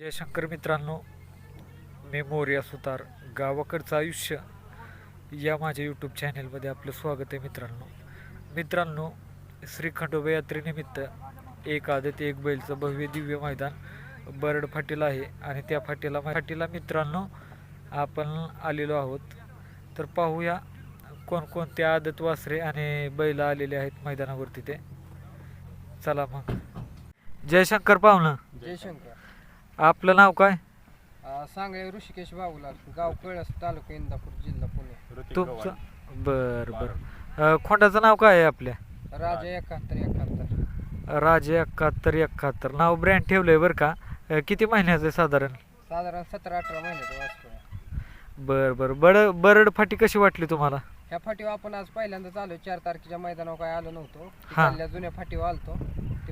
जयशंकर मित्रांनो मी मोर्या सुतार गावाकडचं आयुष्य या माझ्या यूट्यूब चॅनेलमध्ये आपलं स्वागत आहे मित्रांनो. मित्रांनो श्री खंडोबा यात्रेनिमित्त एक आदत एक बैलचं भव्य दिव्य मैदान बरड फाटीला आहे आणि त्या फाटीला फाटीला मित्रांनो आपण आलेलो आहोत. तर पाहूया कोणकोणते आदत वासरे आणि बैल आलेले आहेत मैदानावरती ते. चला मग. जयशंकर पाहुणं. जयशंकर. आपलं नाव काय? अं, सांगळे ऋषिकेश बाबूलाल गाव कळस तालुका इंदापूर जिल्हा पुणे. तुमचं बर बर. अं, खोंडाचं नाव काय आहे आपल्या? राजा एकाहत्तर एकाहत्तर. राजे एकाहत्तर एकाहत्तर. नाव ब्रँड ठेवलंय बरं का? अं, किती महिन्याचं आहे साधारण? साधारण सतरा अठरा महिन्याचं वाचतो बर बर. बड बरड फाटी कशी वाटली तुम्हाला? ह्या फाटीवर आपण आज पहिल्यांदाच आलो चार तारखेच्या मैदानावर काय आलो नव्हतो. हा. तिथल्या जुन्या फाटीवर आलतो.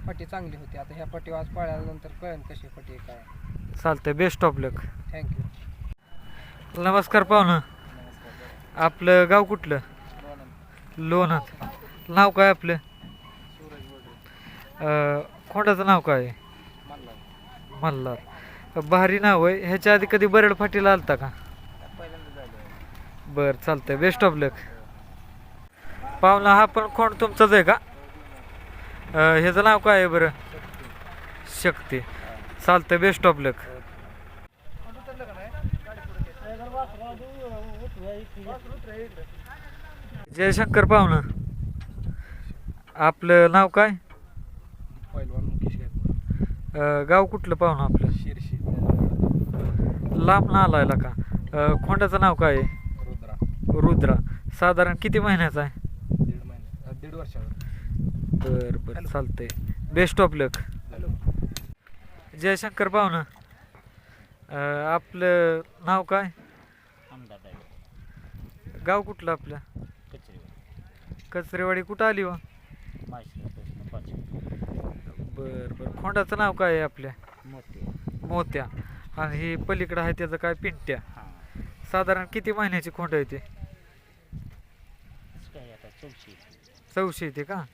फाटी चांगली होती. आता ह्या फाटीवर आज पळाल्यानंतर कळेल कशी आहे काय चालतंय. बेस्ट ऑफ लक थँक्यू नमस्कार पाहुणं. आपलं गाव कुठलं? लोणत. नाव काय आपलं? अं, खोंडाचं नाव काय? मल्हार. भारी नाव आहे. ह्याच्या आधी कधी बरड फाटीला आलता का? बर चालतंय. बेस्ट ऑफ लक पाहुणा हा पण खोंड तुमचाच आहे का? ह्याचं नाव काय आहे बरं? शक्ती. चालतंय बेस्ट ऑफ लक जयशंकर पाहुणं. आपलं नाव काय? गाव कुठलं पाहुणं आपलं? शिरशी. लांब ना आलायला का? अं, खोंडाचं नाव काय आहे? रुद्रा. रुद्रा. साधारण किती महिन्याचा आहे? दीड महिने. दीड वर्षावर. बर बर. चालतंय. Best of luck hello. Jaishankar पाहुणं. अं, आपलं नाव काय? गाव कुठलं आपलं? कचरेवाडी. कुठं आली व बर बर. खोंडाचं नाव काय आहे आपल्या? मोत्या. आणि ही पलीकडं आहे त्याचं काय? पिंट्या. साधारण किती महिन्याची खोंड आहे ते? चौशे. येते का?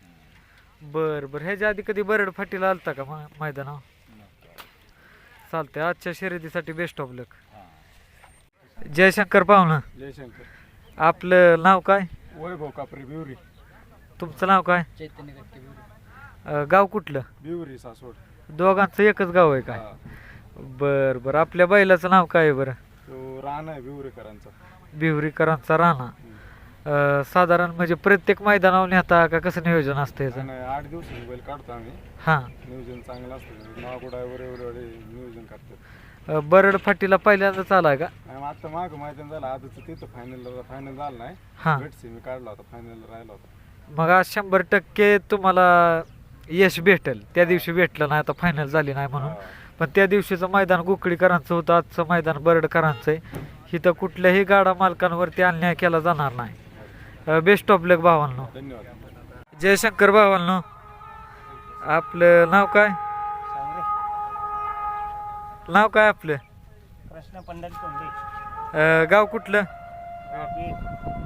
बर बर. ह्याच्या आधी कधी बरड फाटीला आलता का मा- मैदानावर? चालतंय. आजच्या शर्यतीसाठी बेस्ट ऑफ लक जयशंकर पाहुणं. जयशंकर. आपलं नाव काय? वैभव कापरे बिवरी. तुमचं नाव काय? चैतन्य गट्टे अं, गाव कुठलं? बिवरी सासवड. दोघांचं एकच गाव आहे का? हा. बर बर. आपल्या बैलाचं नाव काय आहे बरं? तो रान आहे बिवरीकरांचा. बिहुरीकरांचा राणा. साधारण म्हणजे प्रत्येक मैदानावर नेता का कसं नियोजन असतं याचं? आणि आठ दिवसाची बैल काढतो आम्ही. हां. नियोजन चांगलं असतं. एवढे नियोजन करतात. अं, बरड फाटीला पहिल्यांदाच आलाय का? आणि आता माग मैदान झालं. आजच तिथं फायनल फायनल झालं नाही. हां. भेटसे मी काढला होता फायनल राहिला होता. मग आज शंभर टक्के तुम्हाला यश भेटेल. त्या दिवशी भेटलं नाही आता फायनल झाली नाही म्हणून. पण त्या दिवशीचं मैदान गोकळीकरांचं होतं. आजचं मैदान बरडकरांचं आहे. इथं कुठल्याही गाडा मालकांवरती अन्याय केला जाणार नाही. बेस्ट ऑफ लक भावांनो. धन्यवाद. जयशंकर भावांनो. आपलं नाव काय? नाव काय आपलं? कृष्ण पंढरी अं, गाव कुठलं?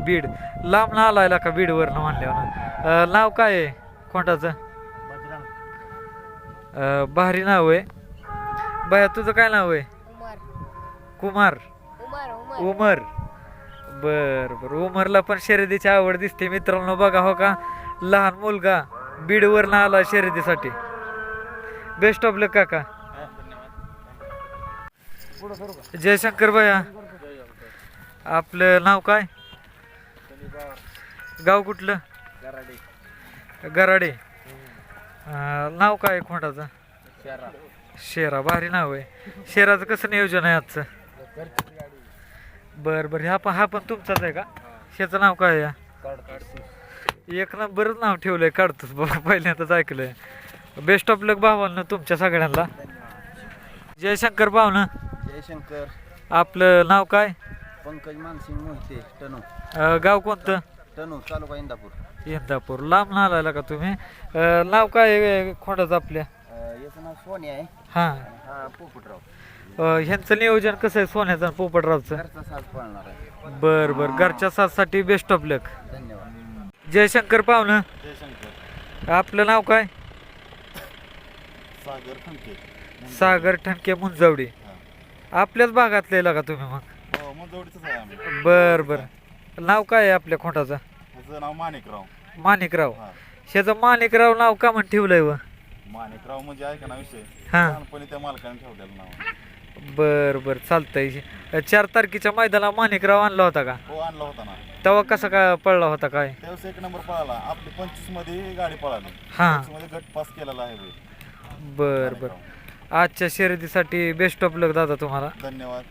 बीड. लांब ना आलायला का बीडवरनं म्हणल्यावर? अं, नाव काय आहे बजरंग. अं, भारी नाव आहे. बाया तुझं काय नाव आहे? उमर कुमार. उमर उमर. उमर. बर बर. उमरला पण शर्यतीची आवड दिसते मित्रांनो बघा हो का? लहान मुलगा बीडवर ना आला शर्यतीसाठी. बेस्ट ऑफ लक काका. जयशंकर भैया आपलं नाव काय? गाव कुठलं? गराडे. नाव काय आहे खोंडाचं शेरा भारी नाव आहे. शेराचं कसं नियोजन आहे आजचं? बर बर. हा पण हा पण तुमचाच आहे का? ह्याचं नाव काय आहे? एक नंबरच नाव ठेवलंय काढतोच बाबा पहिल्यांदाच ऐकलंय. बेस्ट ऑफ लक भावांना तुमच्या सगळ्यांना. जयशंकर भावना जयशंकर. आपलं नाव काय? पंकज मानसिंग मोहिते टनू अं, गाव कोणतं? टनू तालुका इंदापूर. इंदापूर. लांब ना आलायला का तुम्ही? अं, नाव काय आहे खोंडाचं आपल्या? याचं नाव सोनी आहे. हां. हा पोपटराव. ह्यांचं नियोजन कसं आहे सोन्याचं आणि पोपटरावचं? घरचा साज पळणार आहे. बर बर. घरच्या साथसाठी बेस्ट ऑफ लक धन्यवाद. जयशंकर पाहुणं. जयशंकर. आपलं नाव काय? सागर खंके सागर ठणके मुंजवडी. हा. आपल्याच भागातले का तुम्ही मग. हो आहे आम्ही. बर बर. नाव काय आहे आपल्या खोटाचं? त्याचं नाव माणिकराव. माणिकराव. हा. ह्याचं माणिकराव नाव का म्हणून ठेवलंय व? माणिकराव म्हणजे ऐका ना विषय. हा. लहानपणी त्या मालकाने ठेवलेलं नाव. बर बर चालतंय. चार तारखेच्या मैदानाला माणिकराव आणला होता का? हो आणला होता ना. तेव्हा कसा काय पडला होता काय? त्यावेळेस एक नंबर पळाला. आपली पंचवीसमध्ये गाडी पळाली. हा. 25 मध्ये गट पास केलेला आहे बैल. बर बर. आजच्या शर्यतीसाठी बेस्ट ऑफ लक दादा तुम्हाला. धन्यवाद.